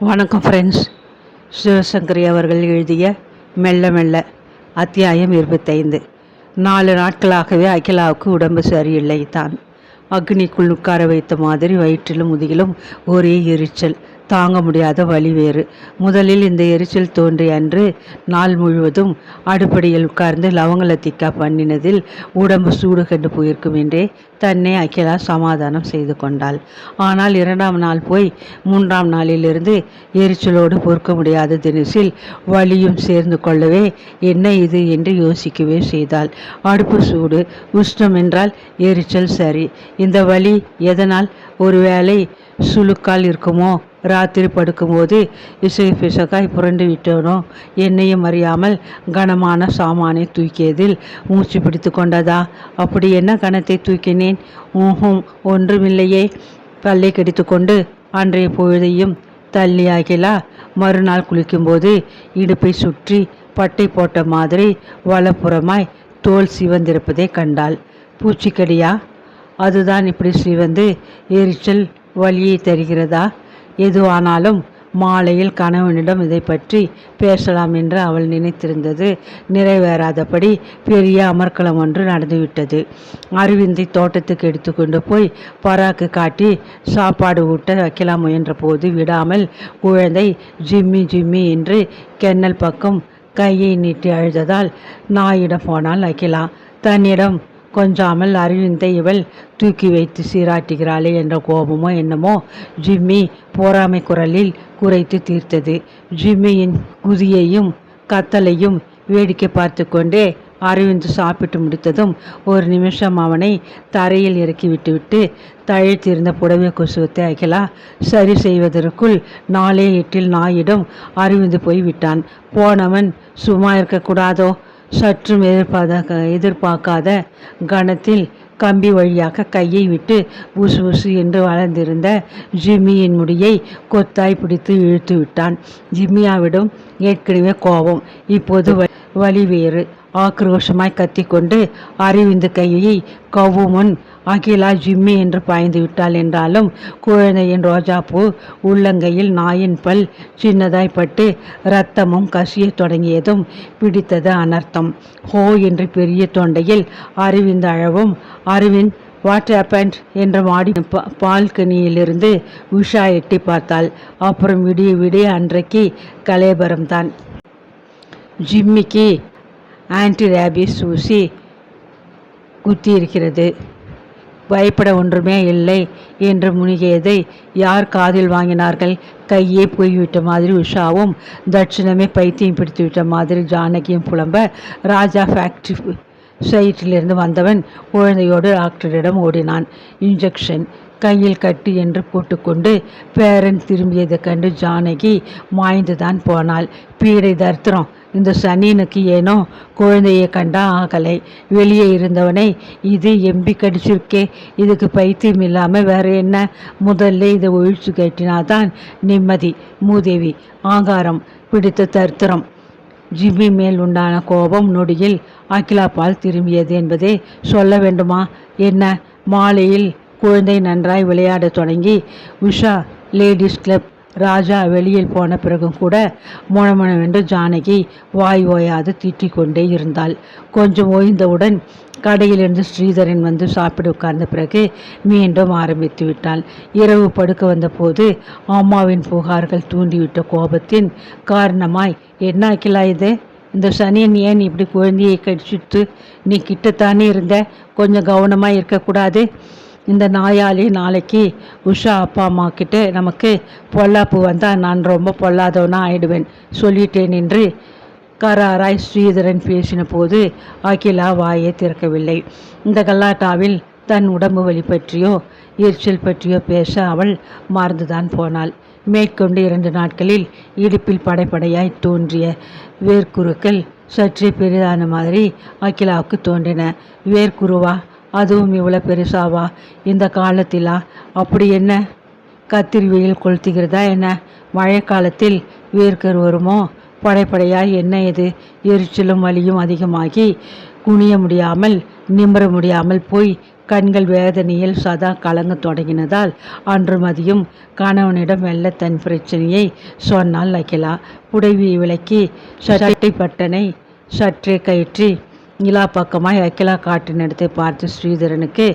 வணக்கம் ஃப்ரெண்ட்ஸ் சிவசங்கரி அவர்கள் எழுதிய மெல்ல மெல்ல அத்தியாயம் இருபத்தைந்து. நாலு நாட்களாகவே அகிலாவுக்கு உடம்பு சரியில்லை தான் அக்னிக்குள் உட்கார வைத்த மாதிரி வயிற்றிலும் முதுகிலும் ஒரே எரிச்சல். தாங்க முடியாத வழி வேறு. முதலில் இந்த எரிச்சல் தோன்றிய அன்று நாள் முழுவதும் அடுப்படியில் உட்கார்ந்து லவங்கலத்திக்கா பண்ணினதில் உடம்பு சூடு கண்டு போயிருக்கும் என்றே தன்னை அகிலா சமாதானம் செய்து கொண்டாள். ஆனால் இரண்டாம் நாள் போய் மூன்றாம் நாளிலிருந்து எரிச்சலோடு பொறுக்க முடியாத தினசில் வலியும் சேர்ந்து கொள்ளவே என்ன இது என்று யோசிக்கவே செய்தாள். அடுப்பு சூடு உஷ்ணம் என்றால் எரிச்சல் சரி. இந்த வலி எதனால் ஒருவேளை சுளுக்கால் இருக்குமோ ராத்திரி படுக்கும்போது இசை பிசகாய் புரண்டு விட்டோனோ? என்னையும் அறியாமல் கனமான சாமானை தூக்கியதில் மூச்சு பிடித்து கொண்டதா? அப்படி என்ன கணத்தை தூக்கினேன்? ஊஹும் ஒன்றுமில்லையே. பல்லை கடித்துக்கொண்டு அன்றைய பொழுதையும் தள்ளியாகிலா? மறுநாள் குளிக்கும்போது இடுப்பை சுற்றி பட்டை போட்ட மாதிரி வலப்புறமாய் தோல் சிவந்திருப்பதை கண்டாள். பூச்சிக்கடியா? அதுதான் இப்படி சிவந்து எரிச்சல் வலியை தருகிறதா? எதுவானாலும் மாலையில் கணவனிடம் இதை பற்றி பேசலாம் என்று அவள் நினைத்திருந்தது. நிறைவேறாதபடி பெரிய அமர்க்களம் ஒன்று நடந்துவிட்டது. அரவிந்தை தோட்டத்துக்கு எடுத்துக்கொண்டு போய் பராக்கு காட்டி சாப்பாடு ஊட்ட வைக்கலாம் முயன்றபோது விடாமல் குழந்தை ஜிம்மி ஜிம்மி என்று கென்னல் பக்கம் கையை நீட்டி அழுததால் நாயிடம் போனால் அகிலா தன்னிடம் கொஞ்சாமல் அரவிந்தை இவள் தூக்கி வைத்து சீராட்டுகிறாளே என்ற கோபமோ என்னமோ ஜிம்மி போராமை குரலில் குறைத்து தீர்த்தது. ஜிம்மியின் குதியையும் கத்தலையும் வேடிக்கை பார்த்து கொண்டே அரவிந்த் சாப்பிட்டு முடித்ததும் ஒரு நிமிஷம் அவனை தரையில் இறக்கி விட்டுவிட்டு தழைத்திருந்த புடவை கொசுவத்தை அகிலா சரி செய்வதற்குள் நாளே எட்டில் நாயிடம் அரவிந்து போய் விட்டான். போனவன் சும்மா இருக்கக்கூடாதோ? சற்றும் எதிர்பார்த்த எதிர்பார்க்காத கணத்தில் கம்பி வழியாக கையை விட்டு உசு உசு என்று வளர்ந்திருந்த ஜிம்மியின் முடியை கொத்தாய் பிடித்து இழுத்து விட்டான். ஜிம்மியாவிடம் ஏற்கனவே கோபம். இப்போது வழி வேறு. ஆக்ரோஷமாய் கத்திக்கொண்டு அறிவிந்த கையை கவ்வுமுன் அகிலா ஜிம்மி என்று பாய்ந்து விட்டாள் என்றாலும் குழந்தையின் ரோஜாப்பூ உள்ளங்கையில் நாயின் பல் சின்னதாய் பட்டு இரத்தமும் கசிய தொடங்கியதும் பிடித்தது அனர்த்தம். ஹோ என்று பெரிய தொண்டையில் அரவிந்த் அழவும் அரவிந்த் வாட் ஹேப்பண்ட் என்ற மாடி பால்கனியிலிருந்து உஷா எட்டி பார்த்தாள். அப்புறம் விடிய விடிய அன்றைக்கு கலேபரம்தான். ஜிம்மிக்கு ஆன்டி ரேபிஸ் ஊசி குத்தியிருக்கிறது. பயப்பட ஒன்றுமே இல்லை என்று முனிகியதை யார் காதில் வாங்கினார்கள்? கையே போய்விட்ட மாதிரி உஷாவும் தட்சிணமே பைத்தியம் பிடித்துவிட்ட மாதிரி ஜானகியும் புலம்ப ராஜா ஃபேக்ட்ரி சைட்டிலிருந்து வந்தவன் குழந்தையோடு டாக்டரிடம் ஓடினான். இன்ஜெக்ஷன் கையில் கட்டு என்று போட்டுக்கொண்டு பேரன் திரும்பியதை கண்டு ஜானகி மாய்ந்துதான் போனாள். பீடை தர்த்திரம் இந்த சனினுக்கு ஏனோ? குழந்தையை கண்டா ஆகலை. வெளியே இருந்தவனை இது எம்பி கடிச்சிருக்கே இதுக்கு பைத்தியம் இல்லாமல் வேற என்ன? முதல்ல இதை ஒழிச்சு கட்டினாதான் நிம்மதி மூதேவி ஆங்காரம் பிடித்த தர்த்திரம். ஜிம்மி மேல் உண்டான கோபம் நொடியில் அகிலா பால் திரும்பியது என்பதே சொல்ல வேண்டுமா? என்ன? மாலையில் குழந்தை நன்றாய் விளையாடத் தொடங்கி உஷா லேடிஸ் கிளப் ராஜா வெளியில் போன பிறகும் கூட முழமணவென்று ஜானகி வாய் ஓயாது தீட்டிக் கொண்டே இருந்தாள். கொஞ்சம் ஓய்ந்தவுடன் கடையிலிருந்து ஸ்ரீதரன் வந்து சாப்பிட உட்கார்ந்த பிறகு மீண்டும் ஆரம்பித்து விட்டாள். இரவு படுக்க வந்தபோது அம்மாவின் புகார்கள் தூண்டிவிட்ட கோபத்தின் காரணமாய் என்ன ஆக்கிலா இது? இந்த சனியன் ஏன் இப்படி குழந்தையை கடிச்சிட்டு நீ கிட்டத்தானே இருந்த? கொஞ்சம் கவனமாக இருக்கக்கூடாது. இந்த நாயாளி நாளைக்கு உஷா அப்பா அம்மா கிட்டே நமக்கு பொல்லாப்பு வந்தால் நான் ரொம்ப பொல்லாதவனா ஆயிடுவேன். சொல்லிட்டேன் என்று கராராய் ஸ்ரீதரன் பேசின போது அகிலா வாயை திறக்கவில்லை. இந்த கல்லாட்டாவில் தன் உடம்பு வலி பற்றியோ எரிச்சல் பற்றியோ பேச அவள் மறந்துதான் போனாள். மேற்கொண்டு இரண்டு நாட்களில் இடுப்பில் படைப்படையாய் தோன்றிய வேர்க்குருக்கள் சற்றே பெரிதான மாதிரி அகிலாவுக்கு தோன்றின. வேர்க்குருவா அதுவும் இவ்வளோ பெருசாவா? இந்த காலத்திலா? அப்படி என்ன? கத்திரி வெயில் கொளுத்துகிறதா என்ன? மழை காலத்தில் வேர்க்கர் வருமோ? படைப்படையாய் என்ன இது? எரிச்சலும் வலியும் அதிகமாகி குனிய முடியாமல் நிம்மற முடியாமல் போய் கண்கள் வேதனையில் சதா கலங்க தொடங்கினதால் அன்று மதியம் கணவனிடம் மெல்ல தன் பிரச்சனையை சொன்னால் அகிலா புடவியை விலக்கி சட்டை பட்டனை சற்றே கயிற்றி நிலா பக்கமாய் அக்கிலா காட்டின இடத்தை பார்த்து ஸ்ரீதரனுக்கு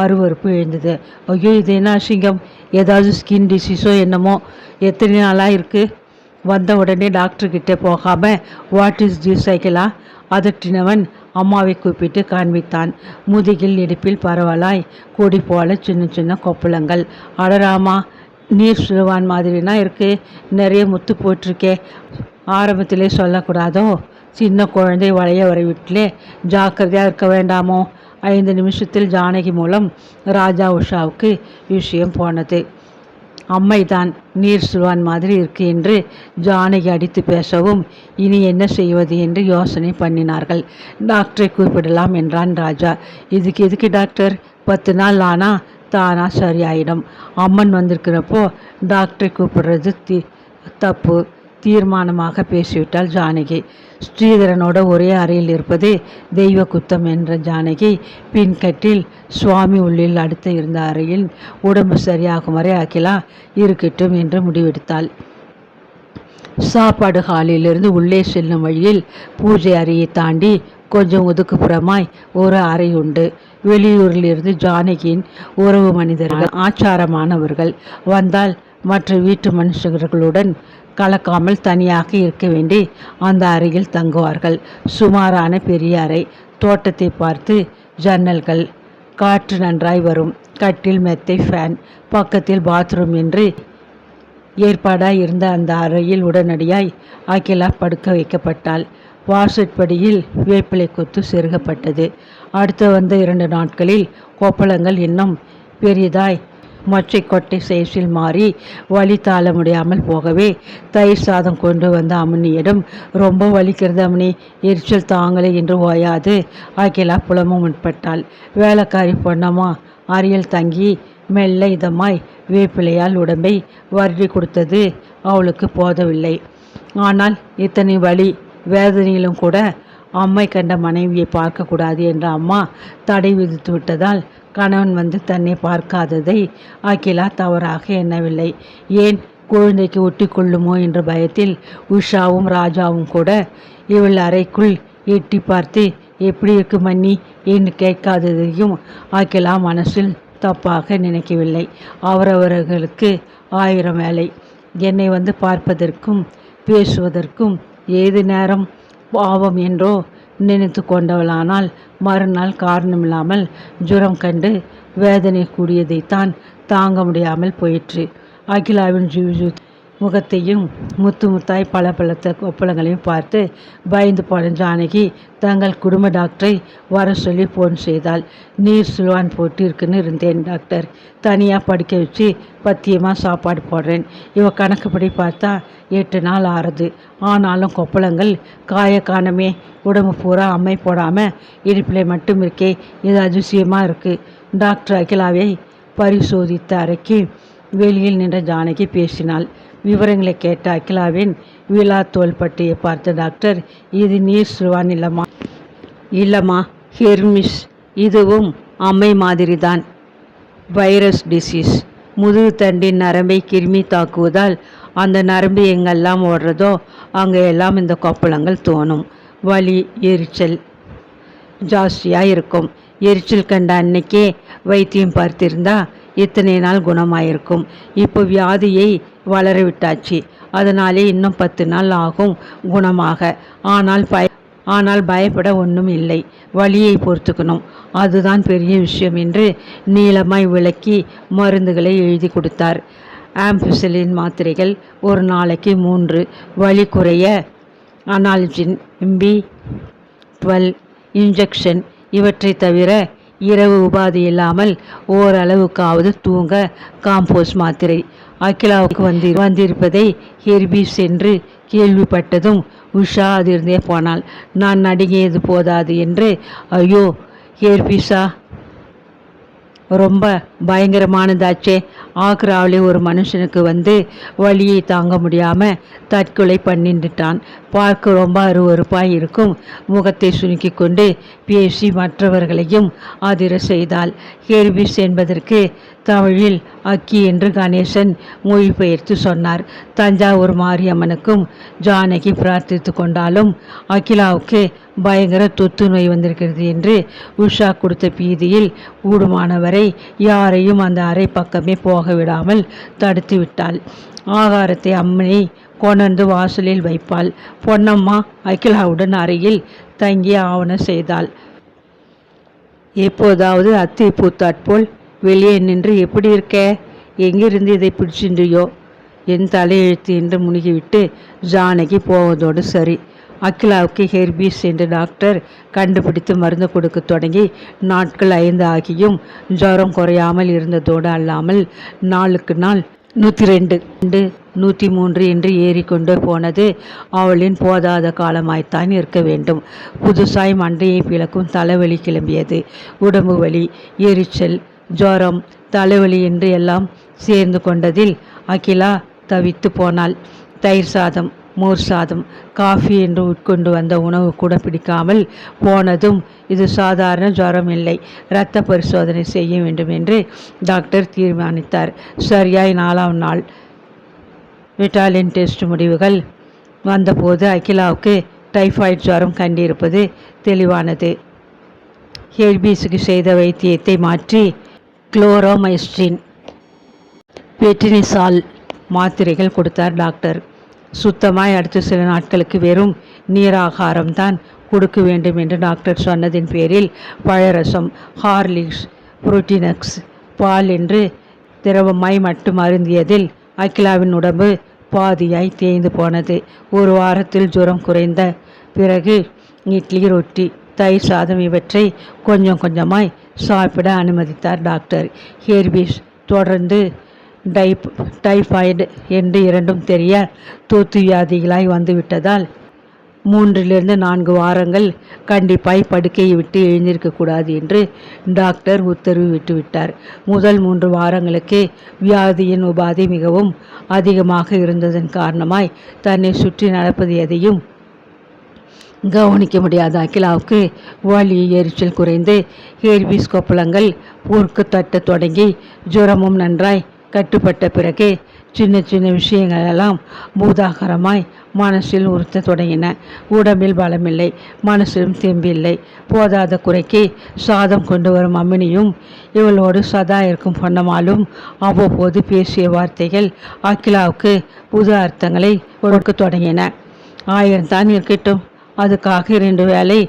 அருவருப்பு எழுந்தது. ஐயோ இது என்ன அசிங்கம்? ஏதாவது ஸ்கின் டிசீஸோ என்னமோ? எத்தனை நாளாக இருக்குது வந்த உடனே டாக்டர்கிட்ட போகாமல் வாட் இஸ் திஸ் அகிலா? அதட்டினவன் அம்மாவை கூப்பிட்டு காண்பித்தான். முதுகில் இடுப்பில் பரவலாய் கொடி போல சின்ன சின்ன கொப்பளங்கள். அடராமா நீர் சுழுவான் மாதிரினா இருக்கு. நிறைய முத்து போட்டிருக்கே. ஆரம்பத்திலே சொல்லக்கூடாதோ? சின்ன குழந்தை வளைய வர வீட்டிலே ஜாக்கிரதையாக இருக்க வேண்டாமோ? ஐந்து நிமிஷத்தில் ஜானகி மூலம் ராஜா உஷாவுக்கு விஷயம் போனது. அம்மைதான் நீர் சுழ்வான் மாதிரி இருக்கு என்று ஜானகி அடித்து பேசவும் இனி என்ன செய்வது என்று யோசனை பண்ணினார்கள். டாக்டரை கூப்பிடலாம் என்றான் ராஜா. இதுக்கு எதுக்கு டாக்டர்? பத்து நாள் ஆனால் தானா சரியாயிடும். அம்மன் வந்திருக்கிறப்போ டாக்டரை கூப்பிடுறது தி தப்பு. தீர்மானமாக பேசிவிட்டாள் ஜானகி. ஸ்ரீதரனோட ஒரே அறையில் இருப்பது தெய்வ குத்தம் என்ற ஜானகி பின்கட்டில் சுவாமி உள்ளில் அடுத்து இருந்த அறையில் உடம்பு சரியாகும் வரை அகிலா இருக்கட்டும் என்று முடிவெடுத்தாள். சாப்பாடு ஹாலிலிருந்து உள்ளே செல்லும் வழியில் பூஜை அறையை தாண்டி கொஞ்சம் ஒதுக்குப்புறமாய் ஒரு அறை உண்டு. வெளியூரிலிருந்து ஜானகியின் உறவு மனிதர்கள் ஆச்சாரமானவர்கள் வந்தால் மற்ற வீட்டு மனுஷர்களுடன் கலக்காமல் தனியாக இருக்க வேண்டி அந்த அறையில் தங்குவார்கள். சுமாரான பெரிய அறை தோட்டத்தை பார்த்து ஜன்னல்கள் காற்று நன்றாய் வரும். கட்டில் மெத்தை ஃபேன் பக்கத்தில் பாத்ரூம் என்று ஏற்பாடாய் இருந்த அந்த அறையில் உடனடியாய் அகிலா படுக்க வைக்கப்பட்டாள். வாசற்படியில் வேப்பிலை கொத்து செருகப்பட்டது. அடுத்து வந்த இரண்டு நாட்களில் கொப்பளங்கள் இன்னும் பெரிதாய் மொச்சை கொட்டை சைஸில் மாறி வழி தாழ முடியாமல் போகவே தயிர் சாதம் கொண்டு வந்த அம்மனியிடம் ரொம்ப வலிக்கிறது அம்மனி எரிச்சல் தாங்கலை என்று ஓயாது அகிலா புலமும் முற்பட்டாள். வேலைக்காரி பொன்னம்மா அறையில் தங்கி மெல்ல இதமாய் வேப்பிலையால் உடம்பை வருடி கொடுத்தது அவளுக்கு போதவில்லை. ஆனால் இத்தனை வழி வேதனையிலும் கூட அம்மை கண்ட மனைவியை பார்க்கக்கூடாது என்ற அம்மா தடை விதித்து விட்டதால் கணவன் வந்து தன்னை பார்க்காததை அகிலா தவறாக எண்ணவில்லை. ஏன் குழந்தைக்கு ஒட்டி கொள்ளுமோ என்ற பயத்தில் உஷாவும் ராஜாவும் கூட இவள் அறைக்குள் எட்டி பார்த்து எப்படி இருக்கு மன்னி? என்று கேட்காததையும் அகிலா மனசில் தப்பாக நினைக்கவில்லை. அவரவர்களுக்கு ஆயிரம் வேலை. என்னை வந்து பார்ப்பதற்கும் பேசுவதற்கும் ஏது நேரம் பாவம் என்றோ நினைத்து கொண்டவளானால் மறுநாள் காரணமில்லாமல் ஜுரம் கண்டு வேதனை கூடியதைத்தான் தாங்க முடியாமல் போயிற்று. அகிலாவின் ஜூ முகத்தையும் முத்து முத்தாய் பல பழத்த கொப்பளங்களையும் பார்த்து பயந்து போன ஜானகி தங்கள் குடும்ப டாக்டரை வர சொல்லி ஃபோன் செய்தாள். நீர் சுழுவான் போட்டு இருக்குன்னு இருந்தேன் டாக்டர். தனியாக படிக்க வச்சு பத்தியமாக சாப்பாடு போடுறேன். இவ கணக்குப்படி பார்த்தா எட்டு நாள் ஆறுது. ஆனாலும் கொப்பளங்கள் காய காணமே. உடம்பு பூரா அம்மை போடாமல் இடுப்பில் மட்டும் இருக்கே. இது அதிசயமாக இருக்குது டாக்டர் அகிலாவை பரிசோதித்த அறைக்கு வெளியில் நின்ற ஜானகி பேசினாள். விவரங்களை கேட்ட அகிலாவின் விழா தோள்பட்டியை பார்த்த டாக்டர் இது நீர் சுவான் இல்லம்மா. இல்லம்மா ஹெர்மிஸ் இதுவும் அம்மை மாதிரி தான் வைரஸ் டிசீஸ். முதுகு தண்டின் நரம்பை கிருமி தாக்குவதால் அந்த நரம்பு எங்கெல்லாம் ஓடுறதோ அங்கே எல்லாம் இந்த கொப்பளங்கள் தோணும். வலி எரிச்சல் ஜாஸ்தியாக இருக்கும் எரிச்சல் கண்ட அன்னைக்கே வைத்தியம் பார்த்திருந்தா இத்தனை நாள் குணமாயிருக்கும். இப்போ வியாதியை வளர விட்டாச்சு அதனாலே இன்னும் பத்து நாள் ஆகும் குணமாக. ஆனால் பய ஆனால் பயப்பட ஒன்றும் இல்லை. வலியை பொறுத்துக்கணும். அதுதான் பெரிய விஷயம் என்று நீளமாய் விளக்கி மருந்துகளை எழுதி கொடுத்தார். ஆம்பிசிலின் மாத்திரைகள் ஒரு நாளைக்கு மூன்று. வலி குறைய அனால்ஜின் பி டுவெல் இன்ஜெக்ஷன் இவற்றை தவிர இரவு உபாதி இல்லாமல் ஓரளவுக்காவது தூங்க காம்போஸ் மாத்திரை. அகிலாவுக்கு வந்து வந்திருப்பதை ஹெர்பீஸ் என்று கேள்விப்பட்டதும் உஷா அதிர்ந்தே போனாள். நான் நடுங்கியது போதாது என்று ஐயோ ஹெர்பீஸா ரொம்ப பயங்கரமானதாச்சே. ஆக்ராவிலே ஒரு மனுஷனுக்கு வந்து வழியை தாங்க முடியாமல் தற்கொலை பண்ணிட்டுட்டான் பார்க்க ரொம்ப அருவருப்பாய் இருக்கும். முகத்தை சுருக்கி கொண்டு பேசி மற்றவர்களையும் அதிர செய்தாள். ஹெர்பிஸ் என்பதற்கு தமிழில் அக்கி என்று கணேசன் மொழிபெயர்த்து சொன்னார். தஞ்சாவூர் மாரியம்மனுக்கும் ஜானகி பிரார்த்தித்து கொண்டாலும் அகிலாவுக்கு பயங்கர தொத்து நோய் வந்திருக்கிறது என்று உஷா கொடுத்த பீதியில் கூடுமானவரை யாரையும் அந்த அறை பக்கமே போக விடாமல் தடுத்து விட்டாள். ஆகாரத்தை அம்மனை கொணர்ந்து வாசலில் வைப்பாள். பொன்னம்மா அகிலாவுடன் அறையில் தங்கி ஆவணம் செய்தாள். எப்போதாவது அத்தை பூத்தாற்போல் வெளியே நின்று எப்படி இருக்க? எங்கிருந்து இதை பிடிச்சின்றியோ? என் தலையெழுத்து என்று முழுகிவிட்டு ஜானகி போவதோடு சரி. அகிலாவுக்கு ஹெர்பீஸ் என்று டாக்டர் கண்டுபிடித்து மருந்து கொடுக்க தொடங்கி நாட்கள் ஐந்து ஆகியும் ஜுரம் குறையாமல் இருந்ததோடு அல்லாமல் நாளுக்கு நாள் நூற்றி ரெண்டு ரெண்டு நூற்றி மூன்று என்று ஏறிக்கொண்டு போனது. அவளின் போதாத காலமாய்த்தான் இருக்க வேண்டும். புதுசாய் மண்டையை பிளக்கும் தலைவலி கிளம்பியது. உடம்பு வலி எரிச்சல் ஜுரம் தலைவலி என்று எல்லாம் சேர்ந்து கொண்டதில் அகிலா தவித்து போனாள். தயிர் சாதம் மோர் சாதம் காஃபி என்று உட்கொண்டு வந்த உணவு கூட பிடிக்காமல் போனதும் இது சாதாரண ஜுரம் இல்லை இரத்த பரிசோதனை செய்ய வேண்டும் என்று டாக்டர் தீர்மானித்தார். சரியாய் நாலாம் நாள். விட்டாலின் டெஸ்ட் முடிவுகள். வந்தபோது அகிலாவுக்கு டைஃபாய்டு ஜுரம் கண்டிருப்பது தெளிவானது. ஹெர்பீஸுக்கு செய்த வைத்தியத்தை மாற்றி குளோரோமைஸ்டின் பெட்டினிசால் மாத்திரைகள் கொடுத்தார் டாக்டர். சுத்தமாய் அடுத்த சில நாட்களுக்கு வெறும் நீராகாரம்தான் கொடுக்க வேண்டும் என்று டாக்டர் சொன்னதின் பேரில் பழரசம் ஹார்லிக்ஸ் புரோட்டினக்ஸ் பால் என்று திரவமாய் மட்டும் அருந்தியதில் அகிலாவின் உடம்பு பாதியாய் தேய்ந்து போனது. ஒரு வாரத்தில் ஜுரம் குறைந்த பிறகு இட்லி ரொட்டி தயிர் சாதம் இவற்றை கொஞ்சம் கொஞ்சமாய் சாப்பிட அனுமதித்தார் டாக்டர். ஹேர்பிஸ் தொடர்ந்து டைப் டைஃபாய்டு என்று இரண்டும் தெரிய தூத்து வியாதிகளாய் வந்துவிட்டதால் மூன்றிலிருந்து நான்கு வாரங்கள் கண்டிப்பாய் படுக்கையை விட்டு எழுந்திருக்கக்கூடாது என்று டாக்டர் உத்தரவு விட்டுவிட்டார். முதல் மூன்று வாரங்களுக்கு வியாதியின் உபாதி மிகவும் அதிகமாக இருந்ததன் காரணமாய் தன்னை சுற்றி நடப்பது எதையும் கவனிக்க முடியாத அகிலாவுக்கு வலி எரிச்சல் குறைந்து ஹேர்பீஸ் கொப்பளங்கள் ஊருக்கு தட்ட தொடங்கி ஜுரமும் நன்றாய் கட்டுப்பட்ட பிறகு சின்ன சின்ன விஷயங்களெல்லாம் பூதாகரமாய் மனசில் உறுத்த தொடங்கின. உடம்பில் பலமில்லை மனசிலும் தெம்பில்லை. போதாத குறைக்கு சாதம் கொண்டு வரும் அம்மினியும் இவளோடு சதா இருக்கும் பொன்னமாலும் அவ்வப்போது பேசிய வார்த்தைகள் அகிலாவுக்கு புது அர்த்தங்களை கொடுக்க தொடங்கின. ஆயிரம் தான் இருக்கட்டும் அதுக்காக இரண்டு வேலை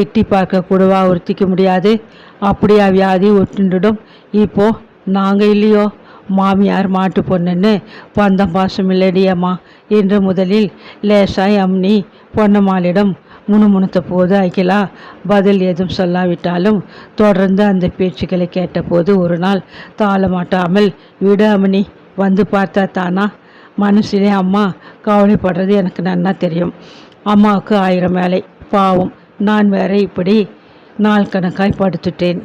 எட்டி பார்க்க கூடவா உறுத்திக்க முடியாது. அப்படியா வியாதி ஒட்டுண்டுடும் இப்போ நாங்கள் இல்லையோ? மாமியார் மாட்டு பொண்ணுன்னு பந்தம் பாசம் இல்லடியம்மா என்று முதலில் லேசாய் அம்னி பொன்னம்மாளிடம் முணுமுணுத்த போது அகிலா பதில் எதுவும் சொல்லாவிட்டாலும் தொடர்ந்து அந்த பேச்சுக்களை கேட்டபோது ஒரு நாள் தாளமாட்டாமல் விடு அம்னி வந்து பார்த்தா தானா? மனசிலே அம்மா கவலைப்படுறது எனக்கு நன்னா தெரியும். அம்மாவுக்கு ஆயிரம் வேலை. பாவம் நான் வேற இப்படி நாள் கணக்காய் படுத்துட்டேன்.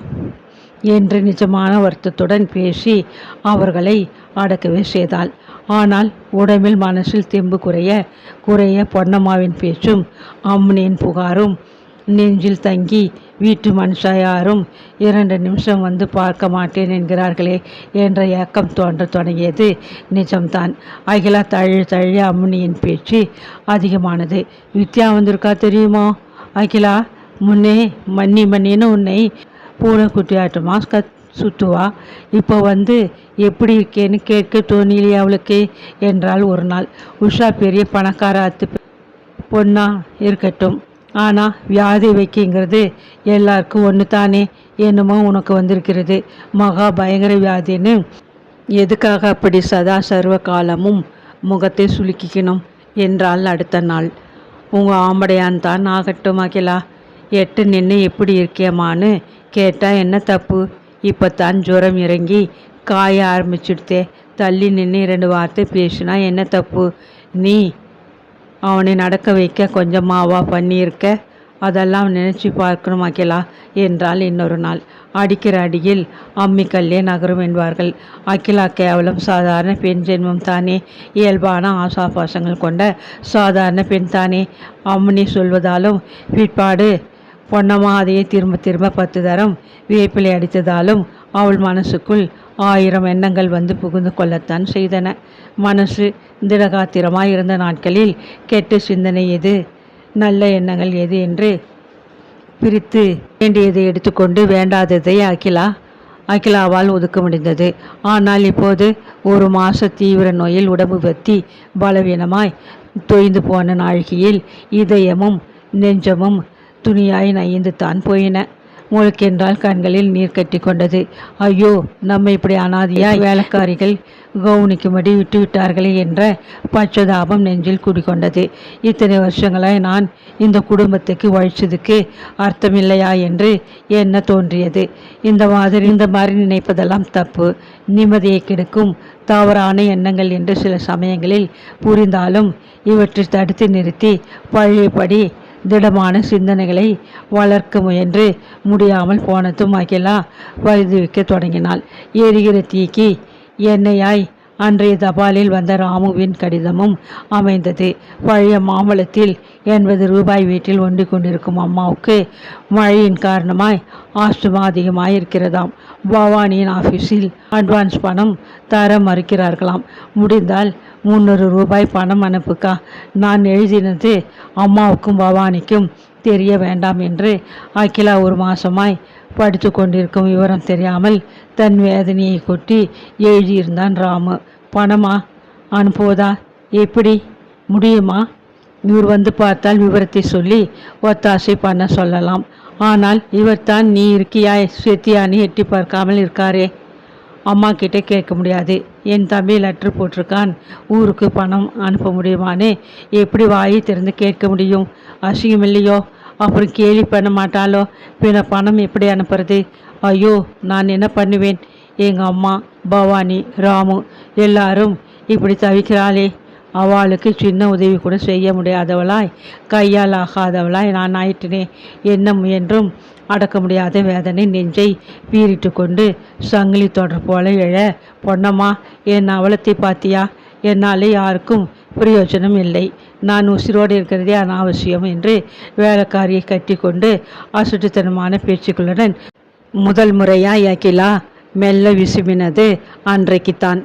என்று நிஜமான வருத்தத்துடன் பேசி அவர்களை அடக்கவே செய்தாள். ஆனால் உடம்பில் மனசில் தெம்பு குறைய குறைய பொன்னம்மாவின் பேச்சும் அம்மனின் புகாரும் நெஞ்சில் தங்கி வீட்டு மனுஷா யாரும் இரண்டு நிமிஷம் வந்து பார்க்க மாட்டேன் என்கிறார்களே என்ற ஏக்கம் தோன்ற தொடங்கியது நிஜம்தான். அகிலா தழி தழி அம்முனியின் பேச்சு அதிகமானது. வித்யா வந்திருக்கா தெரியுமோ? அகிலா முன்னே மன்னி மன்னின்னு உன்னை பூனைக்குட்டி ஆட்டமா கத் சுற்றுவா இப்போ வந்து எப்படி இருக்கேன்னு கேட்க தோணிலே அவளுக்கு என்றால் ஒரு நாள். உஷா பெரிய பணக்கார அத்து பொண்ணா இருக்கட்டும். ஆனால் வியாதி வைக்கிங்கிறது எல்லாருக்கும் ஒன்று தானே என்னமோ உனக்கு வந்திருக்கிறது. மகா பயங்கர வியாதின்னு. எதுக்காக அப்படி சதா சர்வ காலமும் முகத்தை சுலுக்கிக்கணும் என்றால் அடுத்த நாள். உங்கள் ஆம்படையான் தான் ஆகட்டும் அகிலா. எட்டு நின்று எப்படி இருக்கியம்மான்னு கேட்டால் என்ன தப்பு? இப்போ தான் ஜுரம் இறங்கி காய ஆரம்பிச்சுடுத்தே. தள்ளி நின்று இரண்டு வார்த்தை பேசினா என்ன தப்பு? நீ அவனை நடக்க வைக்க கொஞ்சமாவா பண்ணியிருக்க? அதெல்லாம் நினச்சி பார்க்கணும் அகிலா என்றால் இன்னொரு நாள். அடிக்கிற அடியில் அம்மிக்கல்லே நகரும் என்பார்கள். அகிலா கேவலம் சாதாரண பெண் ஜென்மம் தானே? இயல்பான ஆசாபாசங்கள் கொண்ட சாதாரண பெண் தானே? அம்மனி சொல்வதாலும் பிற்பாடு பொன்னம்மா அதையே திரும்ப திரும்ப பத்து தரம் வேப்பிலை அடித்ததாலும் அவள் மனசுக்குள் ஆயிரம் எண்ணங்கள் வந்து புகுந்து கொள்ளத்தான் செய்தன. மனசு திடகாத்திரமாய் இருந்த நாட்களில் கெட்ட சிந்தனை எது நல்ல எண்ணங்கள் எது என்று பிரித்து வேண்டியதை எடுத்துக்கொண்டு வேண்டாததை அகிலா அகிலாவால் ஒதுக்க முடிந்தது. ஆனால் இப்போது ஒரு மாத தீவிர நோயில் உடம்பு பற்றி பலவீனமாய் தொய்ந்து போன நாழிகையில் இதயமும் நெஞ்சமும் துணியாய் நைந்து தான் போயின. முழுக்கென்றால் கண்களில் நீர் கட்டி கொண்டது. ஐயோ நம்ம இப்படி அனாதியாய் வேலைக்காரிகள் கவுனிக்கும்படி விட்டுவிட்டார்களே என்ற பச்சதாபம் நெஞ்சில் குடிக்கொண்டது இத்தனை வருஷங்களாய் நான் இந்த குடும்பத்துக்கு வழிச்சதுக்கு அர்த்தமில்லையா என்று என்ன தோன்றியது? இந்த மாதிரி இந்த மாதிரி நினைப்பதெல்லாம் தப்பு. நிம்மதியை கெடுக்கும் தவறான எண்ணங்கள் என்று சில சமயங்களில் புரிந்தாலும் இவற்றை தடுத்து நிறுத்தி பழையபடி திடமான சிந்தனைகளை வளர்க்க முயன்று முடியாமல் போனதும் அகிலா வைக்க தொடங்கினாள். எரிகிற தீக்கி எண்ணெயாய் அன்றைய தபாலில் வந்த ராமுவின் கடிதமும் அமைந்தது. பழைய மாம்பழத்தில் எண்பது ரூபாய் வீட்டில் ஒன்றி கொண்டிருக்கும் அம்மாவுக்கு மழையின் காரணமாய் ஆஸ்துமா அதிகமாக இருக்கிறதாம் பவானியின் ஆஃபீஸில் அட்வான்ஸ் பணம் தர மறுக்கிறார்களாம். முடிந்தால் முந்நூறு ரூபாய் பணம் அனுப்புக்கா. நான் எழுதினது அம்மாவுக்கும் பவானிக்கும் தெரிய வேண்டாம் என்று அகிலா ஒரு மாசமாய் படித்து கொண்டிருக்கும் விவரம் தெரியாமல் தன் வேதனையை கொட்டி எழுதியிருந்தான் ராமு. பணமா? அனுப்புவதா? எப்படி? முடியுமா? இவர் வந்து பார்த்தால் விவரத்தை சொல்லி ஒத்தாசை பண்ண சொல்லலாம். ஆனால் இவர் தான் நீ இருக்கியாய் செத்தியானி எட்டி பார்க்காமல் இருக்காரே. அம்மா கிட்டே கேட்க முடியாது. என் தம்பி லெட்ரு போட்டிருக்கான். ஊருக்கு பணம் அனுப்ப முடியுமான்னு எப்படி வாயை திறந்து கேட்க முடியும்? அசிங்கம் இல்லையோ? அப்புறம் கேலி பண்ண மாட்டாளோ? பின்ன பணம் எப்படி அனுப்புறது? ஐயோ நான் என்ன பண்ணுவேன்? எங்கள் அம்மா பவானி ராமு எல்லாரும் இப்படி தவிக்கிறாளே. அவளுக்கு சின்ன உதவி கூட செய்ய முடியாதவளாய் கையால் ஆகாதவளாய் நான் ஆயிட்டினே. என்ன முயன்றும் அடக்க முடியாத வேதனை நெஞ்சை பீறிட்டு கொண்டு சங்கிலி தொடர் போல எழ பொன்னம்மா என் அவலத்தை பார்த்தியா என்னாலே யாருக்கும் பிரயோஜனம் இல்லை. நான் உசிரோடு இருக்கிறதே அனாவசியம் என்று வேலைக்காரியை கட்டி கொண்டு அசுட்டுத்தனமான பேச்சுக்களுடன் முதல் முறையாக அகிலா மெல்ல விசுமினது அன்றைக்குத்தான்.